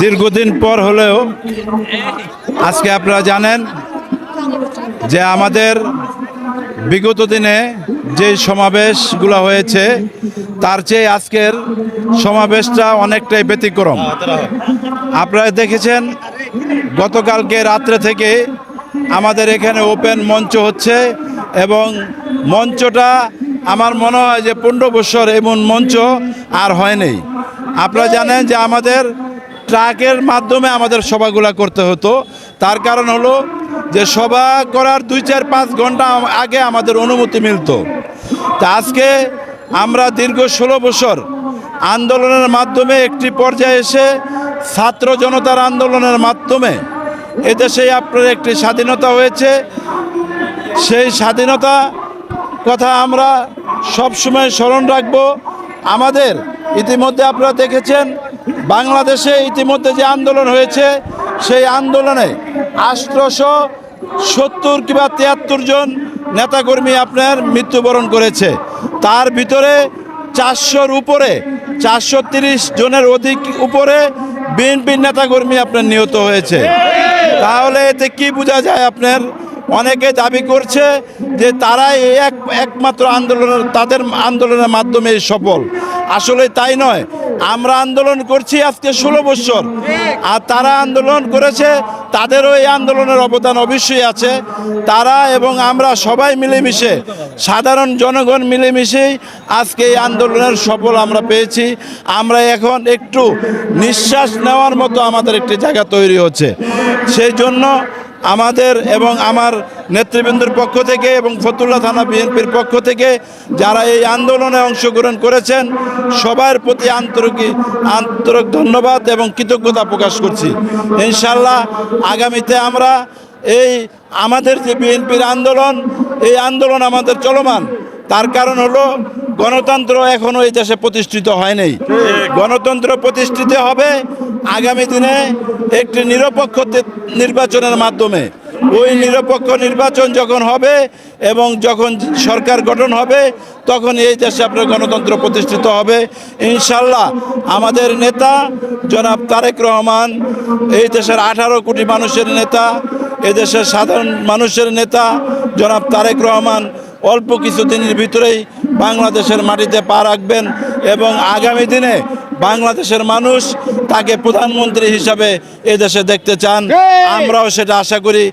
দীর্ঘদিন পর হলেও আজকে আপনারা জানেন যে আমাদের বিগত দিনে যে সমাবেশগুলো হয়েছে, তার চেয়ে আজকের সমাবেশটা অনেকটাই ব্যতিক্রম। আপনারা দেখেছেন, গতকালকে রাত্রে থেকে আমাদের এখানে ওপেন মঞ্চ হচ্ছে এবং মঞ্চটা আমার মনে হয় যে পনেরো বছর এমন মঞ্চ আর হয়নি। আপনারা জানেন যে আমাদের ট্রাকের মাধ্যমে আমাদের সভাগুলো করতে হতো। তার কারণ হলো যে সভা করার দুই চার পাঁচ ঘণ্টা আগে আমাদের অনুমতি মিলতো। তা আজকে আমরা দীর্ঘ ষোলো বছর আন্দোলনের মাধ্যমে একটি পর্যায়ে এসে ছাত্র জনতার আন্দোলনের মাধ্যমে এদেশে আপনার একটি স্বাধীনতা হয়েছে। সেই স্বাধীনতা কথা আমরা সবসময় স্মরণ রাখব। আমাদের ইতিমধ্যে আপনারা দেখেছেন বাংলাদেশে ইতিমধ্যে যে আন্দোলন হয়েছে, সেই আন্দোলনে আষ্টশো সত্তর কিংবা তিয়াত্তর জন নেতাকর্মী আপনার মৃত্যুবরণ করেছে। তার ভিতরে চারশোর উপরে, চারশো তিরিশ জনের অধিক উপরে বিএনপির নেতাকর্মী আপনার নিহত হয়েছে। তাহলে এতে কি বোঝা যায় আপনার? অনেকে দাবি করছে যে তারাই এক, একমাত্র আন্দোলনের, তাদের আন্দোলনের মাধ্যমে সফল। আসলে তাই নয়। আমরা আন্দোলন করছি আজকে ষোলো বছর। আর তারা আন্দোলন করেছে, তাদেরও এই আন্দোলনের অবদান অবশ্যই আছে। তারা এবং আমরা সবাই মিলেমিশে, সাধারণ জনগণ মিলেমিশেই আজকে এই আন্দোলনের সফল আমরা পেয়েছি। আমরা এখন একটু নিঃশ্বাস নেওয়ার মতো আমাদের একটি জায়গা তৈরি হচ্ছে। সেই জন্য আমাদের এবং আমার নেতৃবৃন্দের পক্ষ থেকে এবং ফতুল্লা থানা বিএনপির পক্ষ থেকে যারা এই আন্দোলনে অংশগ্রহণ করেছেন, সবার প্রতি আন্তরিক আন্তরিক ধন্যবাদ এবং কৃতজ্ঞতা প্রকাশ করছি। ইনশাল্লাহ আগামীতে আমরা এই আমাদের যে বিএনপির আন্দোলন, এই আন্দোলন আমাদের চলমান। তার কারণ হলো গণতন্ত্র এখনও এই দেশে প্রতিষ্ঠিত হয়নি। গণতন্ত্র প্রতিষ্ঠিত হবে আগামী দিনে একটি নিরপেক্ষ নির্বাচনের মাধ্যমে। ওই নিরপেক্ষ নির্বাচন যখন হবে এবং যখন সরকার গঠন হবে, তখন এই দেশে আপনার গণতন্ত্র প্রতিষ্ঠিত হবে। ইনশাল্লাহ আমাদের নেতা জনাব তারেক রহমান, এই দেশের আঠারো কোটি মানুষের নেতা এদেশের সাধারণ মানুষের নেতা জনাব তারেক রহমান অল্প কিছুদিনের ভিতরেই বাংলাদেশের মাটিতে পা রাখবেন এবং আগামী দিনে বাংলাদেশের মানুষ তাকে প্রধানমন্ত্রী হিসাবে এদেশে দেখতে চান। আমরাও সেটা আশা করি।